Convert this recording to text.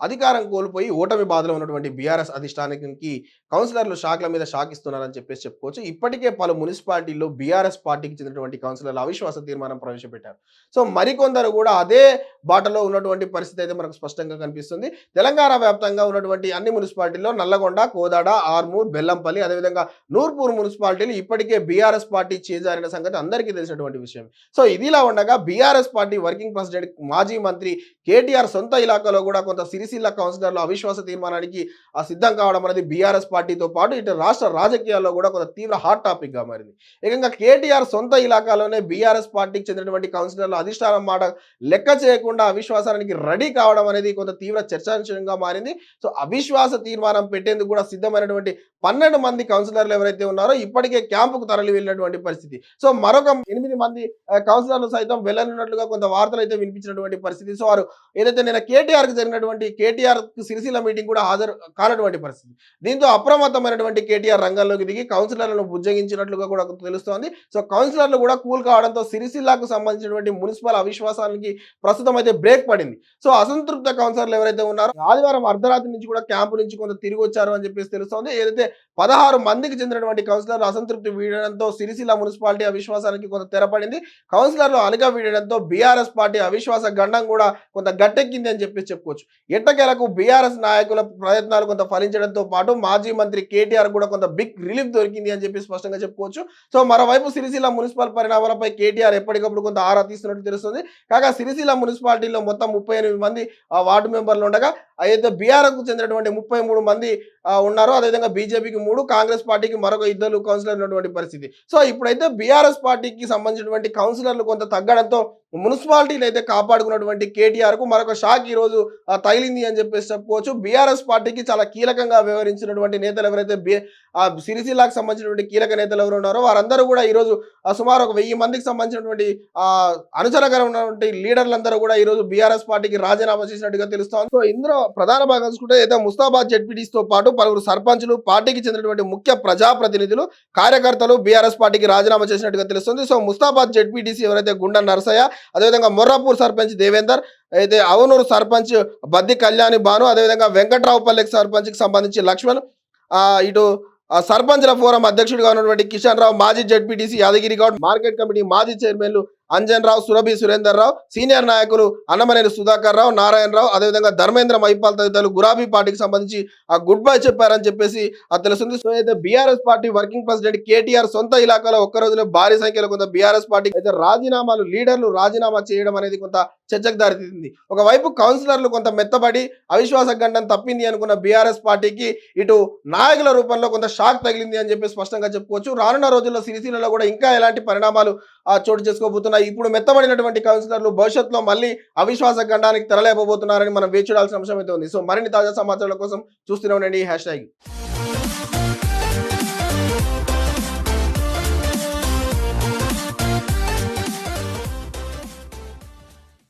అధికారం కోల్పోయి ఓటమి బాధలో ఉన్నటువంటి బీఆర్ఎస్ అధిష్టానానికి కౌన్సిలర్లు షాక్ల మీద షాక్ ఇస్తున్నారని చెప్పేసి చెప్పుకోవచ్చు. ఇప్పటికే పలు మున్సిపాలిటీల్లో బీఆర్ఎస్ పార్టీకి చెందినటువంటి కౌన్సిలర్లు అవిశ్వాస తీర్మానం ప్రవేశపెట్టారు. సో మరికొందరు కూడా అదే బాటలో ఉన్నటువంటి పరిస్థితి అయితే మనకు స్పష్టంగా కనిపిస్తుంది. తెలంగాణ వ్యాప్తంగా ఉన్నటువంటి అన్ని మున్సిపాలిటీల్లో నల్లగొండ కోదాడ ఆర్మూర్ బెల్లంపల్లి అదేవిధంగా నూర్పూర్ మున్సిపాలిటీలు ఇప్పటికే బీఆర్ఎస్ పార్టీ చేజారిన సంగతి అందరికీ తెలిసినటువంటి విషయం. సో ఇదిలా ఉండగా బీఆర్ఎస్ పార్టీ వర్కింగ్ ప్రెసిడెంట్ మాజీ మంత్రి కేటీఆర్ సొంత ఇలాకాలో కూడా కొంత సిరిసిల్ల కౌన్సిలర్ల అవిశ్వాస తీర్మానానికి ఆ సిద్ధం కావడం అనేది బీఆర్ఎస్ పార్టీతో పాటు ఇటు రాష్ట్ర రాజకీయాల్లో కూడా కొంత తీవ్ర హాట్ టాపిక్గా మారింది. ఏకంగా కేటీఆర్ సొంత ఇలాకాలోనే బీఆర్ఎస్ పార్టీకి చెందినటువంటి కౌన్సిలర్లు అధిష్టానం మాట లెక్క చేయకుండా అవిశ్వాసానికి రెడీ కావడం అనేది కొంత తీవ్ర చర్చాంశంగా మారింది. సో అవిశ్వాస తీర్మానం పెట్టేందుకు కూడా సిద్ధమైనటువంటి పన్నెండు మంది కౌన్సిలర్లు ఎవరైతే ఉన్నారో ఇప్పటికే క్యాంపుకు తరలి వెళ్ళినటువంటి పరిస్థితి. సో మరొక ఎనిమిది మంది కౌన్సిలర్లు సైతం వెళ్ళనున్నట్లుగా కొంత వార్తలు అయితే వినిపించినటువంటి పరిస్థితి. సో వారు ఏదైతే నేను కేటీఆర్కి జరిగినటువంటి కేటీఆర్ సిరిసిల్ల మీటింగ్ కూడా హాజరు కానటువంటి పరిస్థితి. దీంతో అప్రమత్తమైనటువంటి కేటీఆర్ రంగంలోకి దిగి కౌన్సిలర్లను బుజ్జగించినట్లుగా కూడా తెలుస్తోంది. సో కౌన్సిలర్లు కూడా కూల్ కావడంతో సిరిసిల్లాకు సంబంధించినటువంటి మున్సిపల్ అవిశ్వాసానికి ప్రస్తుతం అయితే బ్రేక్ పడింది. సో అసంతృప్త కౌన్సిలర్లు ఎవరైతే ఉన్నారో ఆదివారం అర్ధరాత్రి నుంచి కూడా క్యాంపు నుంచి కొంత తిరిగి వచ్చారు అని చెప్పేసి తెలుస్తోంది. ఏదైతే పదహారు మందికి చెందినటువంటి కౌన్సిలర్లు అసంతృప్తి వీడడంతో సిరిసిల్ల మున్సిపాలిటీ అవిశ్వాసానికి కొంత తెరపడింది కౌన్సిలర్లు అలిగ వీడడంతో బీఆర్ఎస్ పార్టీ అవిశ్వాస గండం కూడా కొంత గట్టెక్కింది అని చెప్పేసి చెప్పుకోవచ్చు. ఎట్టకేలకు బీఆర్ఎస్ నాయకుల ప్రయత్నాలు కొంత ఫలించడంతో పాటు మాజీ మంత్రి కేటీఆర్ కూడా కొంత బిగ్ రిలీఫ్ దొరికింది అని చెప్పి స్పష్టంగా చెప్పుకోవచ్చు. సో మరోవైపు సిరిసిల్ల మున్సిపల్ పరిణామాలపై కేటీఆర్ ఎప్పటికప్పుడు కొంత ఆరా తీస్తున్నట్టు తెలుస్తుంది. కాగా సిరిసిల్ల మున్సిపాలిటీలో మొత్తం ముప్పై ఎనిమిది మంది ఆ, వార్డు మెంబర్లు ఉండగా అయితే బీఆర్కు చెందినటువంటి ముప్పై మూడు మంది ఉన్నారు అదేవిధంగా బీజేపీకి మూడు కాంగ్రెస్ పార్టీకి మరొక ఇద్దరు కౌన్సిలర్ ఉన్నటువంటి పరిస్థితి. సో ఇప్పుడైతే బీఆర్ఎస్ పార్టీకి సంబంధించినటువంటి కౌన్సిలర్లు కొంత తగ్గడంతో మున్సిపాలిటీలు అయితే కాపాడుకున్నటువంటి కేటీఆర్కు మరొక షాక్ ఈ రోజు తగిలింది అని చెప్పేసి చెప్పుకోవచ్చు. బీఆర్ఎస్ పార్టీకి చాలా కీలకంగా వ్యవహరించినటువంటి నేతలు ఎవరైతే ఆ సిరిసిల్లాకు సంబంధించినటువంటి కీలక నేతలు ఎవరు ఉన్నారో వారందరూ కూడా ఈరోజు సుమారు ఒక వెయ్యి మందికి సంబంధించినటువంటి ఆ ఉన్నటువంటి లీడర్లందరూ కూడా ఈరోజు బీఆర్ఎస్ పార్టీకి రాజీనామా చేసినట్టుగా తెలుస్తోంది. సో ఇందులో ప్రధాన భాగం చూసుకుంటే అయితే ముస్తాబాద్ జడ్పీటీస్తో పాటు పలువురు సర్పంచులు పార్టీకి చెందినటువంటి ముఖ్య ప్రజాప్రతినిధులు కార్యకర్తలు బీఆర్ఎస్ పార్టీకి రాజీనామా చేసినట్టుగా తెలుస్తుంది. సో ముస్తాబాద్ జడ్పీటీసీ ఎవరైతే గుండె నరసయ్య అదేవిధంగా మొర్రాపూర్ సర్పంచ్ దేవేందర్ అయితే అవునూరు సర్పంచ్ బద్ది కళ్యాణి భాను అదేవిధంగా వెంకట్రావుపల్లికి సర్పంచ్కి సంబంధించి లక్ష్మణ్ ఇటు సర్పంచ్ల ఫోరం అధ్యక్షుడిగా ఉన్నటువంటి కిషన్ రావు మాజీ ZPTC Yadagiri Goud market committee మాజీ చైర్మన్లు అంజన్ రావు సురభి సురేందర్ రావు సీనియర్ నాయకులు అన్నమనేని సుధాకర్ రావు నారాయణ రావు అదేవిధంగా ధర్మేంద్ర మైపాల్ తదితరులు గులాబీ పార్టీకి సంబంధించి ఆ గుడ్ బై చెప్పారని చెప్పేసి అది తెలుస్తుంది. సో అయితే BRS party working president KTR సొంత ఇలాకాలో ఒక్క రోజులో భారీ సంఖ్యలో కొంత బీఆర్ఎస్ పార్టీ అయితే రాజీనామాలు లీడర్లు రాజీనామా చేయడం అనేది కొంత చర్చకు దారితీసింది. ఒకవైపు కౌన్సిలర్లు కొంత మెత్తబడి అవిశ్వాస గండం తప్పింది అనుకున్న బీఆర్ఎస్ పార్టీకి ఇటు నాయకుల రూపంలో కొంత షాక్ తగిలింది అని చెప్పి స్పష్టంగా చెప్పుకోవచ్చు. రానున్న రోజుల్లో సిరిసిల్లలో కూడా ఇంకా ఎలాంటి పరిణామాలు చోటు చేసుకోబోతున్నాయి. ఇప్పుడు మెత్తబడినటువంటి కౌన్సిలర్లు భవిష్యత్తులో మళ్ళీ అవిశ్వాస గండానికి తెరలేకపోతున్నారని మనం వేచి చూడాల్సిన అంశం అయితే ఉంది. సో మరిన్ని తాజా సమాచారాల కోసం చూస్తూనే ఉండండి. Hash tag